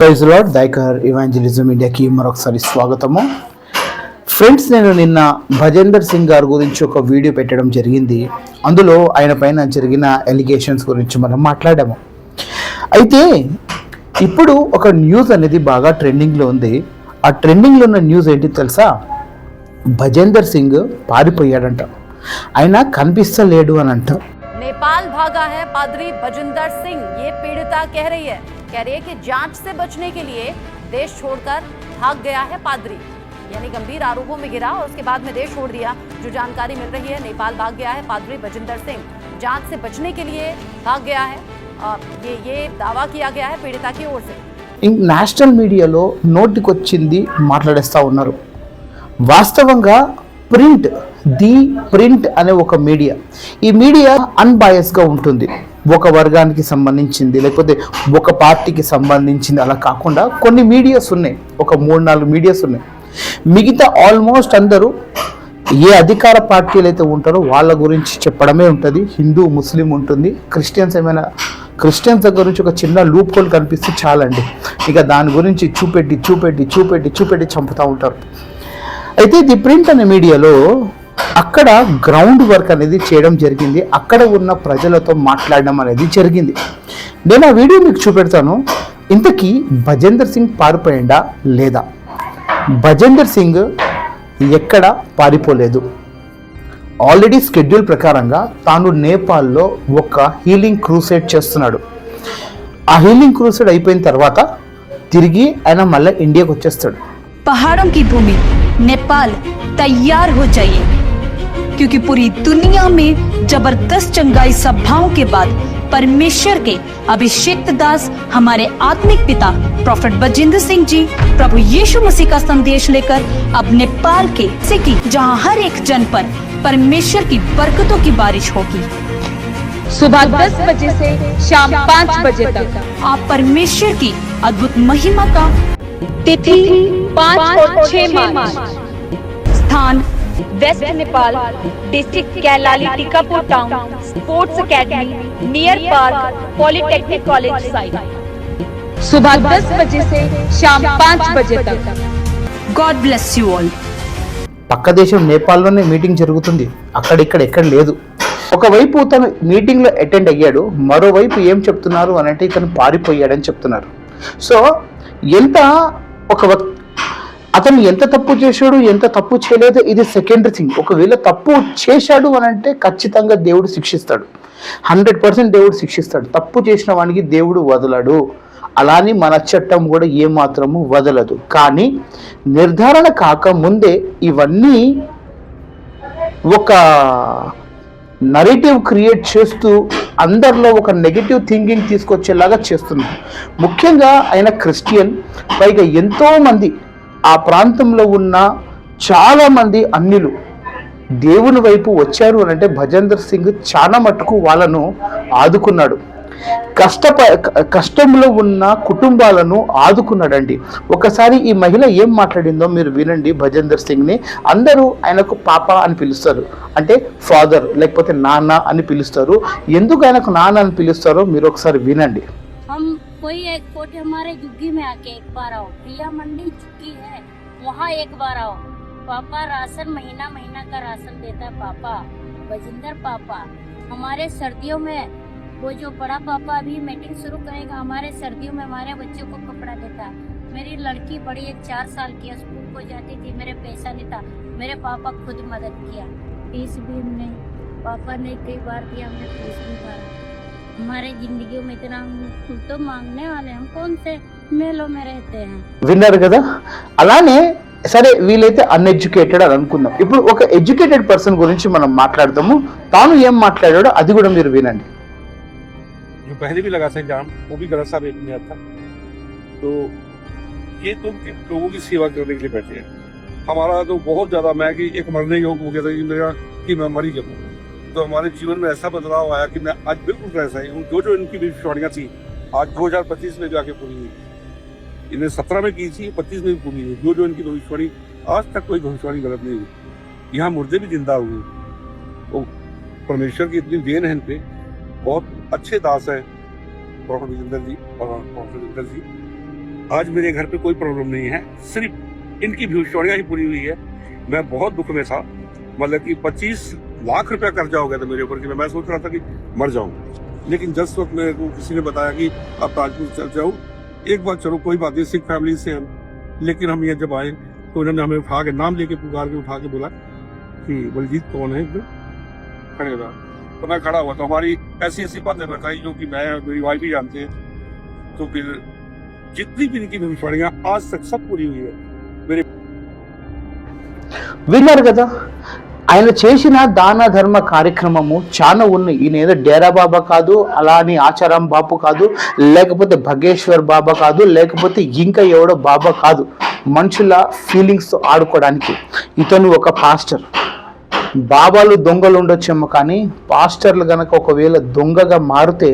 Praise lord దైకర్ evangelism ఇండియాకి మరొకసారి స్వాగతము. Friends నేను నిన్న భజేందర్ సింగ్ గారి గురించి ఒక వీడియో పెట్టడం జరిగింది. అందులో ఆయన పైన జరిగిన ఎలిగేషన్స్ గురించి మనం మాట్లాడాము. అయితే ఇప్పుడు ఒక న్యూస్ అనేది బాగా ట్రెండింగ్లో ఉంది. ఆ ట్రెండింగ్లో ఉన్న న్యూస్ ఏంటి తెలుసా? భజేందర్ సింగ్ పారిపోయాడంట. ఆయన కనిపిస్తలేడు అని అంటారు నేపాల్ భాగా పాద్రి భజేందర్ సింగ్ ఏ పీడిత కహ హై? कह रही है कि जांच से बचने के लिए देश छोड़कर भाग गया है पादरी यानी गंभीर आरोपों में गिरा और उसके बाद में देश छोड़ दिया जो जानकारी मिल रही है नेपाल भाग गया है पादरी बजिंदर सिंह जांच से बचने के लिए भाग गया है और ये ये दावा किया गया है पीड़िता की ओर से ఇంక నేషనల్ మీడియాలో నోటికొచ్చింది మాట్లాడేస్తూ ఉన్నారు వాస్తవంగా ప్రింట్ ది ప్రింట్ అనే ఒక మీడియా ఈ మీడియా అన్బయాస్గా ఉంటుంది ఒక వర్గానికి సంబంధించింది లేకపోతే ఒక పార్టీకి సంబంధించింది అలా కాకుండా కొన్ని మీడియాస్ ఉన్నాయి. ఒక మూడు నాలుగు మీడియాస్ ఉన్నాయి. మిగతా ఆల్మోస్ట్ అందరూ ఏ అధికార పార్టీలు అయితే ఉంటారో వాళ్ళ గురించి చెప్పడమే ఉంటుంది. హిందూ ముస్లిం ఉంటుంది. క్రిస్టియన్స్ ఏమైనా క్రిస్టియన్స్ గురించి ఒక చిన్న లూప్ హోల్ కనిపిస్తే చాలండి. ఇక దాని గురించి చూపెట్టి చూపెట్టి చూపెట్టి చూపెట్టి చంపుతూ ఉంటారు. అయితే ది ప్రింట్ అనే మీడియాలో అక్కడ గ్రౌండ్ వర్క్ అనేది చేయడం జరిగింది. అక్కడ ఉన్న ప్రజలతో మాట్లాడడం అనేది జరిగింది. నేను ఆ వీడియో మీకు చూపెడతాను. ఇంతకీ భజేందర్ సింగ్ పారిపోయిందా లేదా? భజేందర్ సింగ్ ఎక్కడ పారిపోలేదు. ఆల్రెడీ స్కెడ్యూల్ ప్రకారంగా తాను నేపాల్లో ఒక హీలింగ్ క్రూసైడ్ చేస్తున్నాడు. ఆ హీలింగ్ క్రూసైడ్ అయిపోయిన తర్వాత తిరిగి ఆయన మళ్ళీ ఇండియాకి వచ్చేస్తాడు. పహాడం కి భూమి నేపాల్ తయారు హో జాయే. क्योंकि पूरी दुनिया में ज़बरदस्त चंगाई सभाओं के बाद परमेश्वर के अभिषेक दास हमारे आत्मिक पिता प्रॉफेट बजिंदर सिंह जी प्रभु यीशु मसीह का संदेश लेकर अब नेपाल के सिटी जहाँ हर एक जन पर परमेश्वर की बरकतों की बारिश होगी। सुबह 10 बजे से शाम 5 बजे तक। आप परमेश्वर की अद्भुत महिमा का तिथि 5 और 6 मार्च। स्थान west Nepal district Kailali Tikapur town sports academy near park polytechnic college side सुबह 10 बजे से शाम 5 बजे तक गॉड ब्लेस यू ऑल పక్క దేశం నేపాల్లోనే మీటింగ్ జరుగుతుంది అక్కడ ఇక్కడ ఎక్కడ లేదు ఒకవైపు తను మీటింగ్లో అటెండ్ అయ్యాడు మరోవైపు ఏం చెప్తున్నారు అని అంటే ఇతను పారిపోయాడని చెప్తున్నారు సో ఎంత ఒక వక్- అతను ఎంత తప్పు చేశాడు ఎంత తప్పు చేయలేదు ఇది సెకండరీ థింగ్ ఒకవేళ తప్పు చేశాడు అని అంటే ఖచ్చితంగా దేవుడు శిక్షిస్తాడు. హండ్రెడ్ పర్సెంట్ దేవుడు శిక్షిస్తాడు. తప్పు చేసిన వానికి దేవుడు వదలడు. అలాని మన చట్టం కూడా ఏమాత్రము వదలదు. కానీ నిర్ధారణ కాక ముందే ఇవన్నీ ఒక నరేటివ్ క్రియేట్ చేస్తూ అందరిలో ఒక నెగిటివ్ థింకింగ్ తీసుకొచ్చేలాగా చేస్తున్నారు. ముఖ్యంగా ఆయన క్రిస్టియన్ పైగా ఎంతోమంది ఆ ప్రాంతంలో ఉన్న చాలామంది అన్యులు దేవుని వైపు వచ్చారు అని అంటే భజేందర్ సింగ్ చాలా మటుకు వాళ్ళను ఆదుకున్నాడు. కష్టప కష్టంలో ఉన్న కుటుంబాలను ఆదుకున్నాడండి. ఒకసారి ఈ మహిళ ఏం మాట్లాడిందో మీరు వినండి భజేందర్ సింగ్ని. అందరూ ఆయనకు పాప అని పిలుస్తారు. అంటే ఫాదర్ లేకపోతే నాన్న అని పిలుస్తారు. ఎందుకు ఆయనకు నాన్న అని పిలుస్తారో మీరు ఒకసారి వినండి. कोई एक कोटे हमारे झुग्गी में आके एक बार आओ। प्रिया मंडी झुग्गी है, वहाँ एक बार आओ। पापा राशन महीना महीना का राशन देता है पापा, बजिंदर पापा। हमारे सर्दियों में वो जो बड़ा पापा अभी मीटिंग शुरू करेगा, हमारे सर्दियों में हमारे बच्चों को कपड़ा देता। मेरी लड़की बड़ी एक चार साल की स्कूल को जाती थी, मेरे पैसा था मेरे पापा खुद मदद किया। फ़ीस भी हमने, पापा ने कई बार दिया, हमने फ़ीस भी भरा। हमारे जिंदगियों में इतना हम खुद तो मांगने वाले हम कौन से मेलों में रहते हैं విన్నారు కదా అలానే సరే వీలైతే అన్ఎడ్యుకేటెడ్ అని అనుకుందాం ఇప్పుడు ఒక ఎడ్యుకేటెడ్ పర్సన్ గురించి మనం మాట్లాడదాము తాను ఏం మాట్లాడాడో అది కూడా మీరు వినండి जो पहले भी लगा था एग्जाम वो भी गलत साबित नहीं था तो ये तो कि लोगों की सेवा करने के लिए बैठे हैं हमारा तो बहुत ज्यादा मैं कि एक मरने योग हो गया था कि मेरा कि मैं मर ही गया तो हमारे जीवन में ऐसा बदलाव आया कि मैं आज बिल्कुल वैसा ही हूँ। जो जो इनकी भविष्यवाणियाँ थी, आज 2025 में जाके पूरी हुई। इन्हें सत्रह में की थी, पच्चीस में भी पूरी हुई। जो जो इनकी भविष्यवाणी, आज तक कोई भविष्यवाणी गलत नहीं हुई। यहाँ मुर्दे भी ज़िंदा हुए। तो परमेश्वर की इतनी देन है इन पे। बहुत अच्छे दास है, प्रोफेसर विजेंद्र जी और प्रोफेसर विजेंद्र जी। आज मेरे घर पे कोई प्रॉब्लम नहीं है। सिर्फ़ इनकी भविष्यवाणियाँ ही पूरी हुई है। मैं बहुत दुख में था। मतलब कि 25 लाख रुपया कर्जा हो गया था मेरे ऊपर कि मैं सोच रहा था कि मर जाऊँ। लेकिन जस्ट वक्त मेरे को किसी ने बताया कि अब ताजपुर चल जाओ एक बार चलो, कोई बात नहीं, सिख फैमिली से हम लेकिन हम यहाँ जब आए तो उन्होंने हमें उठा के, नाम लेके पुकार के उठा के बोला कि, बलजीत, कौन है तो खड़े रहा। तो मैं खड़ा हुआ तो हमारी ऐसी ऐसी बातें बताई जो कि मैं और मेरी वाइफ भी जानते हैं। तो फिर जितनी भी इनकी भविष्यवाणियाँ आज तक सब पूरी हुई है। मेरे विनर कथा ఆయన చేసిన దాన ధర్మ కార్యక్రమము చాలా ఉన్నాయి. ఈయన ఏదో డేరా బాబా కాదు అలా అని ఆచారం బాపు కాదు లేకపోతే భగేశ్వర్ బాబా కాదు లేకపోతే ఇంకా ఎవడో బాబా కాదు. మనుషుల ఫీలింగ్స్తో ఆడుకోవడానికి ఇతను ఒక పాస్టర్ బాబాలు దొంగలు ఉండొచ్చేమో కానీ పాస్టర్లు గనక ఒకవేళ దొంగగా మారితే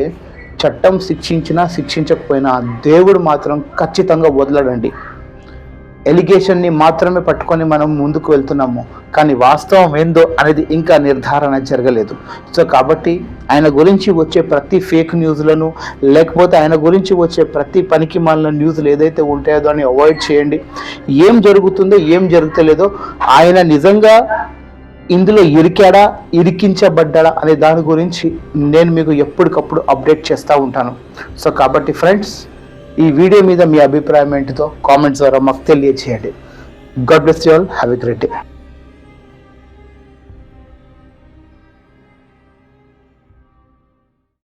చట్టం శిక్షించినా శిక్షించకపోయినా దేవుడు మాత్రం ఖచ్చితంగా వదలడండి. ఎలిగేషన్ని మాత్రమే పట్టుకొని మనం ముందుకు వెళ్తున్నాము. కానీ వాస్తవం ఏందో అనేది ఇంకా నిర్ధారణ జరగలేదు. సో కాబట్టి ఆయన గురించి వచ్చే ప్రతి ఫేక్ న్యూస్లను లేకపోతే ఆయన గురించి వచ్చే ప్రతి పనికి మాలిన న్యూస్లు ఏదైతే ఉంటాయో దాన్ని అవాయిడ్ చేయండి. ఏం జరుగుతుందో ఏం జరుగుతలేదో ఆయన నిజంగా ఇందులో ఇరికాడా ఇరికించబడ్డాడా అనే దాని గురించి నేను మీకు ఎప్పటికప్పుడు అప్డేట్ చేస్తూ ఉంటాను. సో కాబట్టి ఫ్రెండ్స్ ఈ వీడియో మీద మీ అభిప్రాయం ఏంటితో కామెంట్స్ ద్వారా మాకు తెలియజేయండి God bless you all have a great day